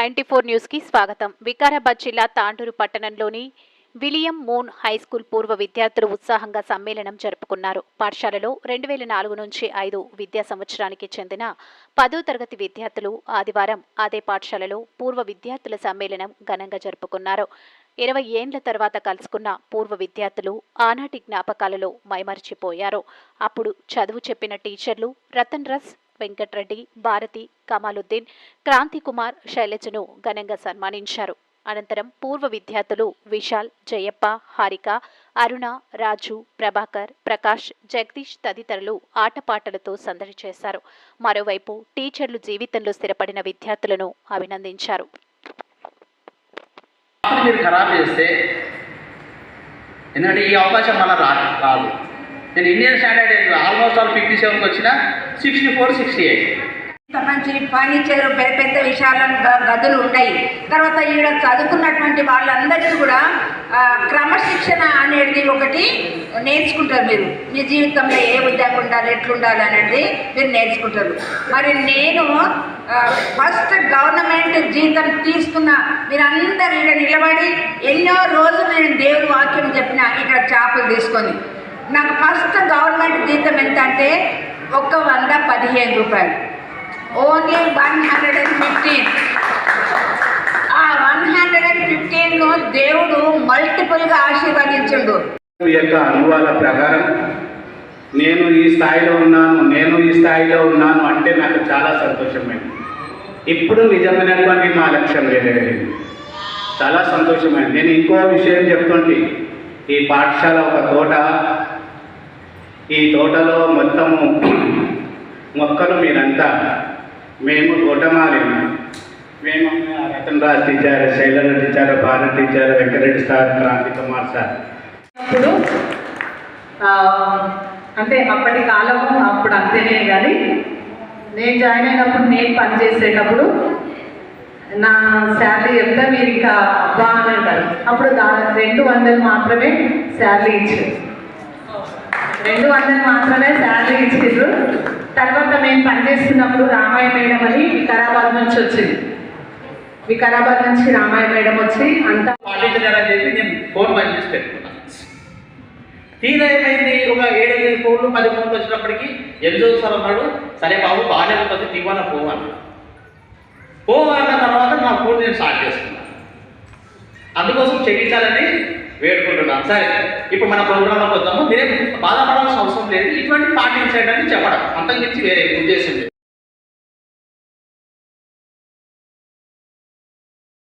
Ninety four న్యూస్కి స్వాగతం. వికారాబాద్ జిల్లా తాండూరు పట్టణంలోని విలియం మూన్ హై స్కూల్ పూర్వ విద్యార్థులు ఉత్సాహంగా సమ్మేళనం జరుపుకున్నారు. పాఠశాలలో రెండు వేల నాలుగు నుంచి ఐదు విద్యా సంవత్సరానికి చెందిన పదో తరగతి విద్యార్థులు ఆదివారం అదే పాఠశాలలో పూర్వ విద్యార్థుల సమ్మేళనం ఘనంగా జరుపుకున్నారు. ఇరవై ఏండ్ల తర్వాత కలుసుకున్న పూర్వ విద్యార్థులు ఆనాటి జ్ఞాపకాలలో మైమరిచిపోయారు. అప్పుడు చదువు చెప్పిన టీచర్లు రతన్ రస్ వెంకట్రెడ్డి భారతి కమాలుద్దీన్ క్రాంతి కుమార్ శైలజను ఘనంగా సన్మానించారు. అనంతరం పూర్వ విద్యార్థులు విశాల్ జయప్ప హారిక అరుణ రాజు ప్రభాకర్ ప్రకాష్ జగదీష్ తదితరులు ఆటపాటలతో సందడి చేశారు. మరోవైపు టీచర్లు జీవితంలో స్థిరపడిన విద్యార్థులను అభినందించారు. ఎందుకంటే ఈ అవకాశం మళ్ళీ రాదు. నేను Indian standard almost all fifty సెవెన్కి వచ్చిన సిక్స్టీ ఫోర్ సిక్స్టీ ఎయిట్ మంచి ఫర్నిచర్ పెద్ద పెద్ద విషయాలు గదులు ఉంటాయి. తర్వాత ఈడ చదువుకున్నటువంటి వాళ్ళందరికీ కూడా క్రమశిక్షణ అనేది ఒకటి నేర్చుకుంటారు మీరు. మీ జీవితంలో ఏ విధంగా ఉండాలి ఎట్లుండాలి అనేది మీరు నేర్చుకుంటారు. మరి నేను ఫస్ట్ గవర్నమెంట్ జీతం తీసుకున్న మీరందరూ ఇక్కడ నిలబడి ఎన్నో రోజులు నేను దేవుడి వాక్యం చెప్పిన ఇక్కడ చేపలు తీసుకొని. నాకు ఫస్ట్ గవర్నమెంట్ జీతం ఎంత అంటే ఒక్క వంద పదిహేను రూపాయలు. Only one hundred and fifteen. ఆ వన్ హండ్రెడ్ అండ్ ఫిఫ్టీన్ను దేవుడు మల్టిపుల్గా ఆశీర్వదించుడు. యొక్క అనుభవాల ప్రకారం నేను ఈ స్థాయిలో ఉన్నాను నేను ఈ స్థాయిలో ఉన్నాను అంటే నాకు చాలా సంతోషమైంది. ఇప్పుడు నిజమైనటువంటి మా లక్ష్యం నెరవేరింది చాలా సంతోషమైంది. నేను ఇంకో విషయం చెప్తుంటే. ఈ పాఠశాల ఒక తోట ఈ తోటలో మొత్తము మొక్కలు మీరంతా మేము తోటమాలి మేము Ratan Raj teacher Shailaja teacher Bharat teacher Venkatareddy sir Kranti Kumar sir. అప్పుడు అంటే అప్పటి కాలము అప్పుడు అంతేనే కానీ నేను జాయిన్ అయినప్పుడు నేను పనిచేసేటప్పుడు నా శాలరీ ఎంత మీరు ఇంకా అబ్బా అని అంటారు. అప్పుడు రెండు వందలు మాత్రమే శాలరీ ఇచ్చారు. రెండు వందలు మాత్రమే శాలరీ ఇచ్చిండ్రు. తర్వాత మేము పనిచేస్తున్నప్పుడు రామాయ మేడం అని వికారాబాద్ నుంచి వచ్చింది. వికారాబాద్ నుంచి రామాయ మేడం వచ్చి అంతా పాటించలేరని చెప్పి నేను ఫోన్ పని చేసి పెట్టుకున్నాను తీరా ఏమైంది? ఒక ఏడెనిమిది ఫోన్లు పది ఫోన్లు వచ్చినప్పటికీ ఎంజో సార్ అన్నాడు సరే బాబు బాగానే ఉంటుంది తీవాన పోవాలి పోవాలన్న తర్వాత నా ఫోన్ నేను స్టార్ట్ చేసుకున్నాను అందుకోసం చెల్లించాలని వేడుకుంటున్నాను. సరే. ఇప్పుడు మన ప్రోగ్రాంలోకి వద్దాము. మీరేం బాధపడాల్సిన అవసరం లేదు. ఇటువంటి పాటించండి అని చెప్పడం. అంతకుమించి వేరే ఉద్దేశం లేదు.